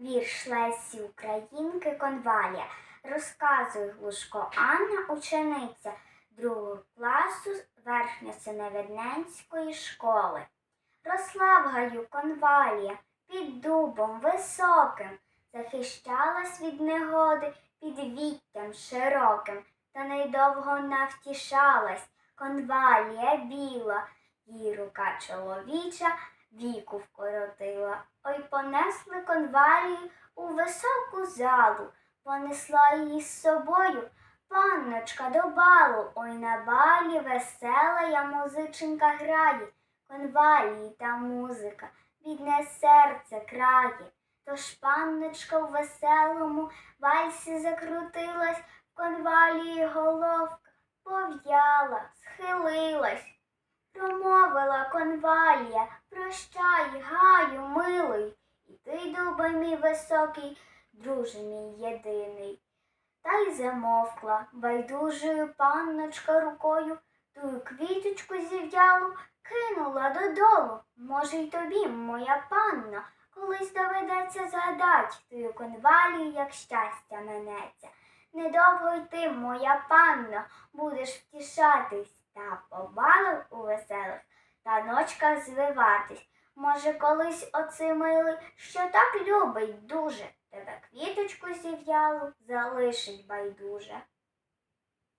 Вірш Лесі Українки Конвалія. Розказує Глушко Анна, учениця другого класу Верхньосиневидненської школи. Росла в гаю конвалія під дубом високим, захищалась від негоди під віттям широким, та недовго навтішалась конвалія біла, їй рука чоловіча віку вкоротила. Ой понесли конвалію у високу залу, понесла її з собою панночка до балу. Ой на балі весела я музиченька грає, конвалії та музика, бідне серце крає. Тож панночка в веселому вальсі закрутилась, в конвалії головка пов'яла, схилилась. Промовила конвалія, дубе мій високий, друже мій єдиний. Та й замовкла, байдужою панночка рукою, тую квіточку зів'ялу кинула додолу. Може, й тобі, моя панно, колись доведеться згадать тую конвалію, як щастя минеться. Недовго й ти, моя панно, будеш втішатись та по балах у веселих та ночках звиватись. Може, колись оцей милий, що так любить дуже, тебе квіточку зів'ялу залишить байдуже.